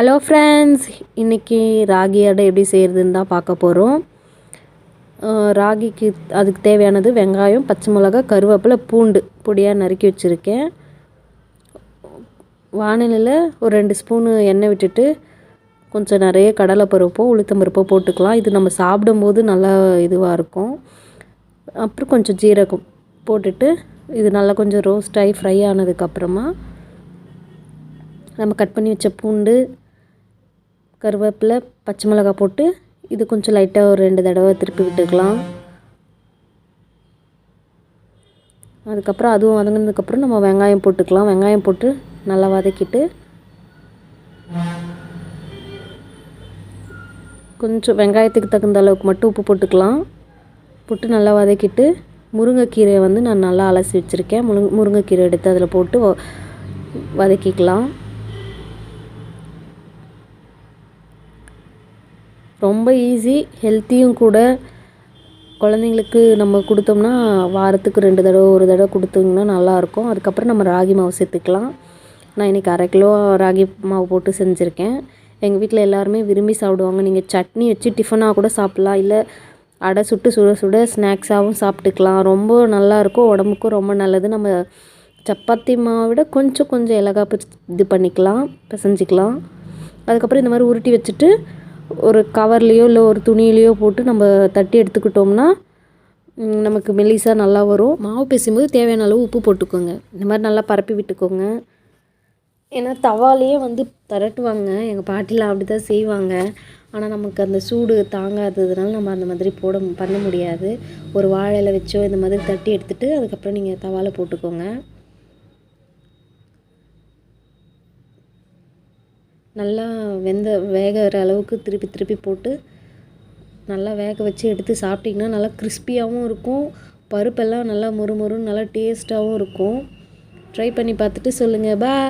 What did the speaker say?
Hello friends இன்றைக்கி ராகி அடை எப்படி செய்கிறதுன்னு தான் பார்க்க போகிறோம் ராகிக்கு அதுக்கு தேவையானது வெங்காயம் பச்சை மிளகா கருவேப்பிலை பூண்டு பொடியாக நறுக்கி வச்சுருக்கேன். வானிலையில் ஒரு ரெண்டு ஸ்பூனு எண்ணெய் விட்டுட்டு கொஞ்சம் நிறைய கடலை பருப்போ உளுத்தம்பருப்போ போட்டுக்கலாம். இது நம்ம சாப்பிடும்போது நல்லா இதுவாக இருக்கும். அப்புறம் கொஞ்சம் ஜீரகம் போட்டுட்டு இது நல்லா கொஞ்சம் ரோஸ்ட் ஆகி ஃப்ரை ஆனதுக்கப்புறமா நம்ம கட் பண்ணி வச்ச பூண்டு கருவேப்பிலை பச்சை மிளகாய் போட்டு இது கொஞ்சம் லைட்டாக ஒரு ரெண்டு தடவை திருப்பி விட்டுக்கலாம். அதுக்கப்புறம் அதுவும் வதங்கினதுக்கப்புறம் நம்ம வெங்காயம் போட்டுக்கலாம். வெங்காயம் போட்டு நல்லா வதக்கிட்டு கொஞ்சம் வெங்காயத்துக்கு தகுந்த அளவுக்கு மட்டும் உப்பு போட்டுக்கலாம். போட்டு நல்லா வதக்கிட்டு முருங்கைக்கீரையை வந்து நான் நல்லா அலசி வச்சுருக்கேன். முருங் முருங்கைக்கீரை எடுத்து அதில் போட்டு வதக்கிக்கலாம். ரொம்ப ஈஸி ஹெல்த்தியும் கூட. குழந்தைங்களுக்கு நம்ம கொடுத்தோம்னா வாரத்துக்கு ரெண்டு தடவை ஒரு தடவை கொடுத்தீங்கன்னா நல்லாயிருக்கும். அதுக்கப்புறம் நம்ம ராகி மாவு சேர்த்துக்கலாம். நான் இன்றைக்கி அரை கிலோ ராகி மாவு போட்டு செஞ்சுருக்கேன். எங்கள் வீட்டில் எல்லாருமே விரும்பி சாப்பிடுவாங்க. நீங்கள் சட்னி வச்சு டிஃபனாக கூட சாப்பிட்லாம். இல்லை அடை சுட்டு சுட சுட ஸ்நாக்ஸாகவும் சாப்பிட்டுக்கலாம். ரொம்ப நல்லாயிருக்கும். உடம்புக்கும் ரொம்ப நல்லது. நம்ம சப்பாத்தி மாவை விட கொஞ்சம் கொஞ்சம் இலகாப்பு இது பண்ணிக்கலாம். பிசைஞ்சிக்கலாம். அதுக்கப்புறம் இந்த மாதிரி உருட்டி வச்சுட்டு ஒரு கவர்லேயோ இல்லை ஒரு துணியிலையோ போட்டு நம்ம தட்டி எடுத்துக்கிட்டோம்னா நமக்கு மெலிசாக நல்லா வரும். மாவு பேசும்போது தேவையான அளவு உப்பு போட்டுக்கோங்க. இந்த மாதிரி நல்லா பரப்பி விட்டுக்கோங்க. ஏன்னா தவாலேயே வந்து திரட்டுவாங்க எங்கள் பாட்டிலாம் அப்படி தான் செய்வாங்க. ஆனால் நமக்கு அந்த சூடு தாங்காததுனால நம்ம அந்த மாதிரி போட பண்ண முடியாது. ஒரு வாழையில் வச்சோ இந்த மாதிரி தட்டி எடுத்துகிட்டு அதுக்கப்புறம் நீங்கள் தவாலை போட்டுக்கோங்க. நல்லா வெந்த வேகிற அளவுக்கு திருப்பி திருப்பி போட்டு நல்லா வேக வச்சு எடுத்து சாப்பிட்டிங்கன்னா நல்லா கிறிஸ்பியாகவும் இருக்கும். பருப்பெல்லாம் நல்லா முறுமுறுன்னு நல்லா டேஸ்ட்டாகவும் இருக்கும். ட்ரை பண்ணி பார்த்துட்டு சொல்லுங்கள் பா